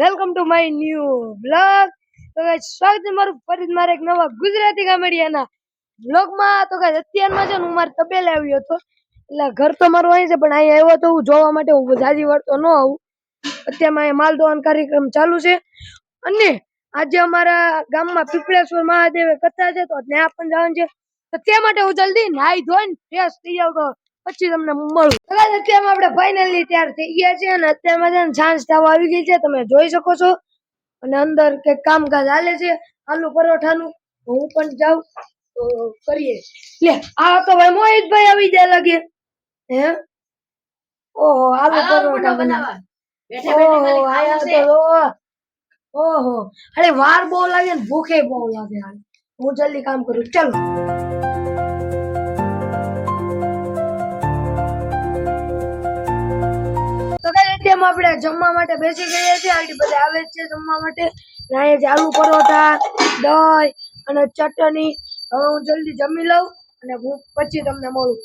Welcome to my new blog. તો guys, સ્વાગત છે મારું ફરી મારા એક નવા ગુજરાતી કોમેડિયાના બ્લોગમાં. તો ગાઈસ, અત્યારમાં છે ને હું મારા તબેલે આવ્યો હતો. એટલે ઘર તો મારું અહીં છે, પણ અહીં આવ્યો તો હું જોવા માટે હું જાજી વળતો ન આવું. અત્યારમાં અહીંયા માલ ધોવાનો કાર્યક્રમ ચાલુ છે. અને આજે અમારા ગામમાં પીપળેશ્વર મહાદેવે કથા છે, તો ત્યાં પણ જવાનું છે. તો તે માટે હું જલ્દી નાહી ધોઈને ફ્રેશ થઈ જાઉં તો પછી તમને મળું. guys, અત્યારમાં આપણે ફાઇનલી તૈયાર થઈ ગયા છે અને અત્યારમાં છે ને સાંજ થવા આવી ગઈ છે તમે જોઈ શકો છો. અને અંદર કે કામકાજ હાલે છે આલુ પરોઠાનું. હું પણ જાઉં તો કરીએ. લે આ તો ભાઈ મોહિતભાઈ આવી જાય લાગે. હે? ઓહો આલુ પરોઠા બનાવવા. ઓહો આયા તો. ઓહો અરે વાર બહુ લાગે ને ભૂખે બહુ લાગે. હું જલ્દી કામ કરું. ચલો. આપણે જમવા માટે બેસી ગયા છીએ. આંટી બધા આવે છે જમવા માટે. નાય આલુ પરોઠા, દહીં અને ચટણી. હવે હું જલ્દી જમી લઉં અને હું પછી તમને મળું.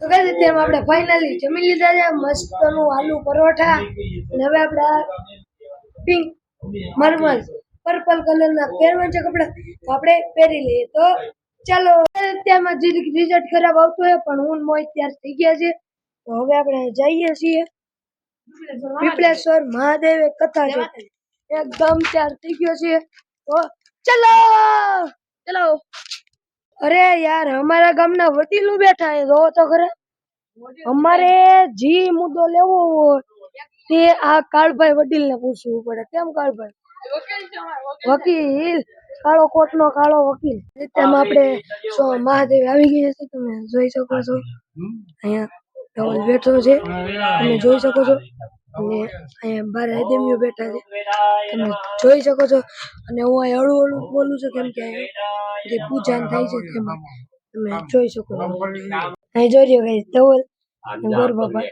તો કઈ રીતે આપણે ફાઇનલી જમી લીધા છે? મસ્તનું આલુ પરોઠા. અને હવે આપણે પિંક મરમલ પર્પલ કલરના પહેરવા છે કપડા. આપણે પહેરી લઈએ. તો ચાલો અત્યારમાં જીરીક રિઝલ્ટ ખરાબ આવતું હોય પણ હું મોય તૈયાર થઈ ગયા છે તો હવે આપણે જઈએ છીએ. વિપલેશ્વર મહાદેવ કથા છે. એકદમ તૈયાર થઈ ગયો છે. તો ચલો! ચલો. અરે યાર અમારા ગામના વડીલો બેઠા છે. જો તો ખરે. અમારે જે મુદ્દો લેવો હોય તે આ કાળભાઈ વડીલ ને પૂછવું પડે. કેમ કાળભાઈ? વકીલ કાળો કોટ નો કાળો વકીલ. તેમાં આપણે મહાદેવ આવી ગયા છે તમે જોઈ શકો છો. અહીંયા ધવલ બેઠો છે. તમે જોઈ શકો છો. અને અહીંયા બાર આદમીઓ બેઠા છે. તમે જોઈ શકો છો. અને હું અહીં હળવું હળવું બોલું છું કેમ કે જે પૂજાન થાય છે તેમાં તમે જોઈ શકો છો. અહીં જોઈ રહ્યો કઈ ધવલ ગોર બાપા.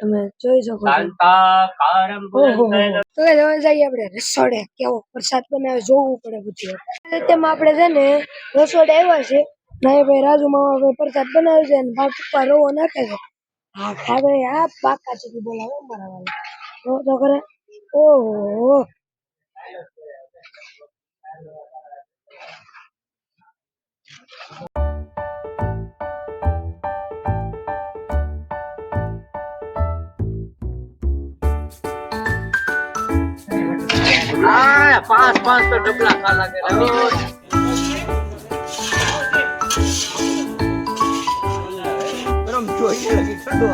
તમે જોઈ શકો છો. ઓહો તો હવે જઈએ આપણે રસોડે. કેવો પ્રસાદ બનાવે જોવું પડે બધું તેમાં આપણે છે ને રસોડે આવ્યા છે નાય ભાઈ રાજુ મામા ભાઈ પ્રસાદ બનાવે છે અને બાપ પપ્પા રવો નાખે છે. હા ખાવે આ પાકા સુધી બોલાવે મારા વાળા જો તો કરે ઓહો આ પાંચ પાંચ તો ડબલા ખાલા કે ઠંડો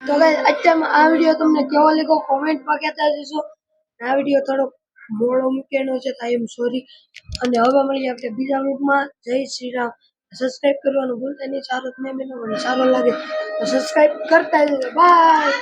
તો guys, અત્યારમાં આ વીડિયો તમને કેવો લાગ્યો? કોમેન્ટમાં કહેતા જશો આ વીડિયો થોડો મોડો મૂકેલો છે તો એમ સોરી. અને હવે મળીએ આપણે બીજા રૂપમાં જય શ્રી રામ. સબસ્ક્રાઇબ કરવાનું ભૂલતા નહીં. સારું નહીં સારો લાગે તો સબસ્ક્રાઇબ કરતા બાય.